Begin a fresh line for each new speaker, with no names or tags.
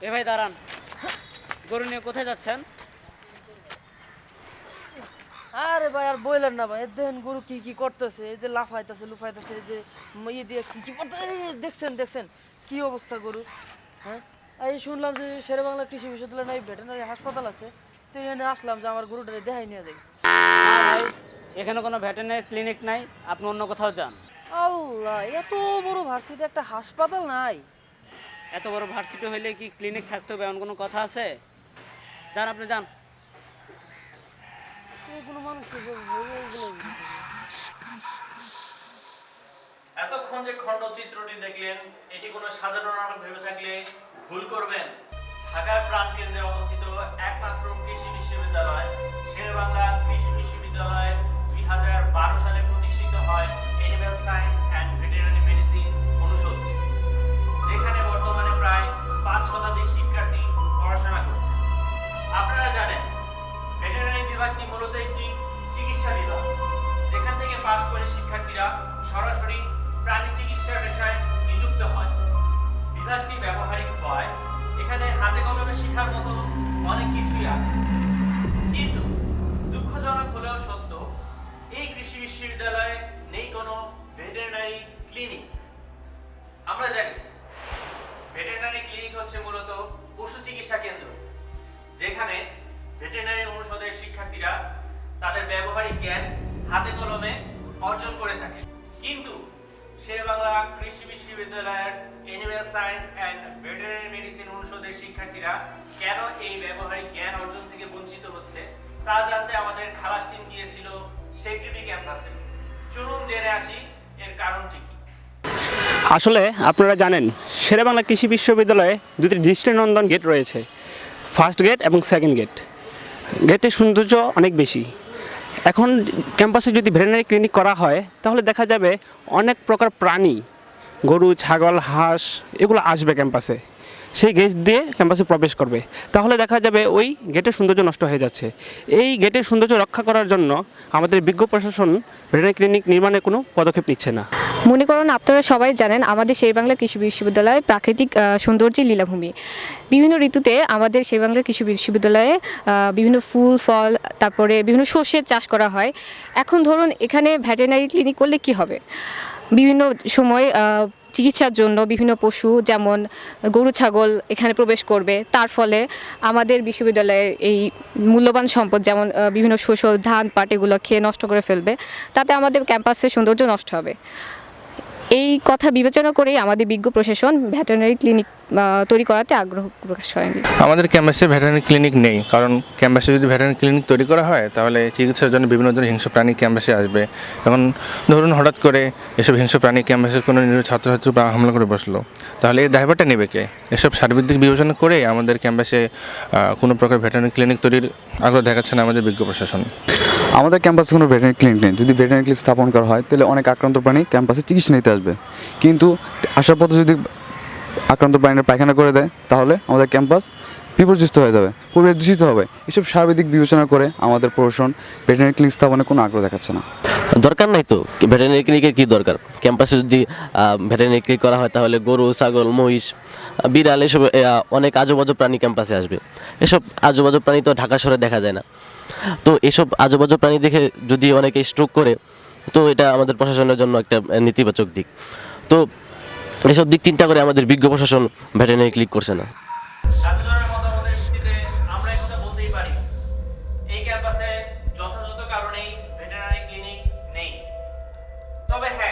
ভাই দাঁড়ান। গরু নিয়ে কোথায় যাচ্ছেন?
আরে ভাই আর বললেন না ভাই দেখেন গরু কি কি করতেছে এই যে লাফাইতেছে লুফাইতেছে এই যে ইয়ে দিয়ে কি কি করতে দেখছেন দেখছেন কি অবস্থা গরু হ্যাঁ? এই শুনলাম যে শেরে বাংলা কৃষি বিশ্ববিদ্যালয় নাই ভেটেনারি হাসপাতাল আছে তো এখানে আসলাম যে আমার গরুটারে দেখাই নিয়ে যাই।
ভাই এখানে কোনো ভেটেনারি ক্লিনিক নাই আপনি অন্য কোথাও যান।
আল্লাহ এত বড় ভার্সিটি একটা হাসপাতাল নাই?
এত বড় ভার্সিটি হইলে কি ক্লিনিক থাকতে হবে? এমন কোনো কথা আছে? যান আপনি যান।
এতক্ষণ যে খণ্ডচিত্রটি দেখলেন এটি কোনো সাজানো নাটক ভেবে থাকলে ভুল করবেন। ঢাকার প্রাণকেন্দ্রে অবস্থিত একমাত্র কৃষি বিশ্ববিদ্যালয় শেরেবাংলা কৃষি বিশ্ববিদ্যালয়। বিভাগটি ব্যবহারিক হয়, এখানে হাতে কলমে শেখার মতো অনেক কিছুই আছে। কিন্তু দুঃখজনক হলেও সত্য, এই কৃষি বিশ্ববিদ্যালয়ে নেই কোনো ভেটেরিনারি ক্লিনিক। আমরা জানি, ভেটেরিনারি ক্লিনিক হচ্ছে মূলত পশু চিকিৎসা কেন্দ্র, যেখানে ভেটেরিনারি অনুষদের শিক্ষার্থীরা তাদের ব্যবহারিক জ্ঞান হাতে কলমে অর্জন করে থাকে। কিন্তু শেরবাংলা কৃষি বিশ্ববিদ্যালয়ের animal science and veterinary medicine অনুষদের শিক্ষার্থীরা কেন এই ব্যবহারিক জ্ঞান অর্জন থেকে বঞ্চিত হচ্ছে, তা জানতে আমাদের খালাস টিম গিয়েছিল সেক্রিবি ক্যাম্পাসে চলুন জেনে আসি এর কারণটি কি।
আসলে আপনারা জানেন, শেরেবাংলা কৃষি বিশ্ববিদ্যালয়ে দুটি দৃষ্টিনন্দন গেট রয়েছে ফার্স্ট গেট এবং সেকেন্ড গেট গেটের সৌন্দর্য অনেক বেশি। এখন ক্যাম্পাসে যদি ভেটেরিনারি ক্লিনিক করা হয়, তাহলে দেখা যাবে অনেক প্রকার প্রাণী গরু, ছাগল, হাঁস, এগুলো আসবে ক্যাম্পাসে। সেই গেট দিয়ে ক্যাম্পাসে প্রবেশ করবে। তাহলে দেখা যাবে ওই গেটের সৌন্দর্য নষ্ট হয়ে যাচ্ছে। এই গেটের সৌন্দর্য রক্ষা করার জন্য আমাদের বিজ্ঞ প্রশাসন, ভেটেরিনারি ক্লিনিক নির্মাণের কোনো পদক্ষেপ নিচ্ছে না।
মনে করুন, আপনারা সবাই জানেন, আমাদের শেরবাংলা কৃষি বিশ্ববিদ্যালয় প্রাকৃতিক সৌন্দর্যের লীলাভূমি। বিভিন্ন ঋতুতে আমাদের শেরবাংলা কৃষি বিশ্ববিদ্যালয়ে বিভিন্ন ফুল, ফল, তারপরে বিভিন্ন শস্যের চাষ করা হয়। এখন ধরুন, এখানে ভেটেরিনারি ক্লিনিক করলে কি হবে? বিভিন্ন সময় চিকিৎসার জন্য বিভিন্ন পশু যেমন গরু, ছাগল এখানে প্রবেশ করবে। তার ফলে আমাদের বিশ্ববিদ্যালয়ে এই মূল্যবান সম্পদ যেমন বিভিন্ন শস্য, ধান, পাট এগুলো খেয়ে নষ্ট করে ফেলবে, তাতে আমাদের ক্যাম্পাসের সৌন্দর্য নষ্ট হবে। এই কথা বিবেচনা করেই আমাদের বিজ্ঞ প্রশাসন ভেটেরিনারি ক্লিনিক তৈরি করাতে আগ্রহ প্রকাশ করেনি।
আমাদের ক্যাম্পাসে ভেটেরিনারি ক্লিনিক নেই, কারণ ক্যাম্পাসে যদি ভেটেরিনারি ক্লিনিক তৈরি করা হয়, তাহলে চিকিৎসার জন্য বিভিন্ন ধরনের হিংস্র প্রাণী ক্যাম্পাসে আসবে। এখন ধরুন হঠাৎ করে এসব হিংস্র প্রাণী ক্যাম্পাসের কোনো নিরীহ ছাত্রছাত্রীর উপর হামলা করে বসল, তাহলে এই দায়ভারটা নেবে কে? এসব সার্বিক বিবেচনা করে আমাদের ক্যাম্পাসে কোনো প্রকার ভেটেরিনারি ক্লিনিক তৈরির আগ্রহ দেখাচ্ছে না আমাদের বিজ্ঞ প্রশাসন।
আমাদের ক্যাম্পাসে কোনো ভেটেনারি ক্লিনিক নেই। যদি ভেটেনারি ক্লিনিক স্থাপন করা হয়, তাহলে অনেক আক্রান্ত প্রাণী ক্যাম্পাসে চিকিৎসা নিতে আসবে। কিন্তু আসার পথে যদি আক্রান্ত প্রাণীরা পায়খানা করে দেয়, তাহলে আমাদের ক্যাম্পাস বিপর্যস্ত হয়ে যাবে, পরিবেশ দূষিত হবে। এসব সার্বিক বিবেচনা করে আমাদের প্রশাসন ভেটেরিনারি ক্লিনিক স্থাপনে কোনো আগ্রহ দেখাচ্ছে না।
দরকার নাই তো? ভেটেরিনারি ক্লিনিকের কী দরকার? ক্যাম্পাসে যদি ভেটেরিনারি ক্লিনিক করা হয় তাহলে গরু, ছাগল, মহিষ, বিড়াল এসব অনেক আজোবাজো প্রাণী ক্যাম্পাসে আসবে। এসব আজোবাজো প্রাণী তো ঢাকা শহরে দেখা যায় না। তো এসব আজোবাজো প্রাণী দেখে যদি অনেকে স্ট্রোক করে, তো এটা আমাদের প্রশাসনের জন্য একটা নেতিবাচক দিক। তো এসব দিক চিন্তা করে আমাদের বিজ্ঞ প্রশাসন ভেটেরিনারি ক্লিক করছে না।
যথাযথ কারণেই ভেটেরিনারি ক্লিনিক নেই। তবে হ্যাঁ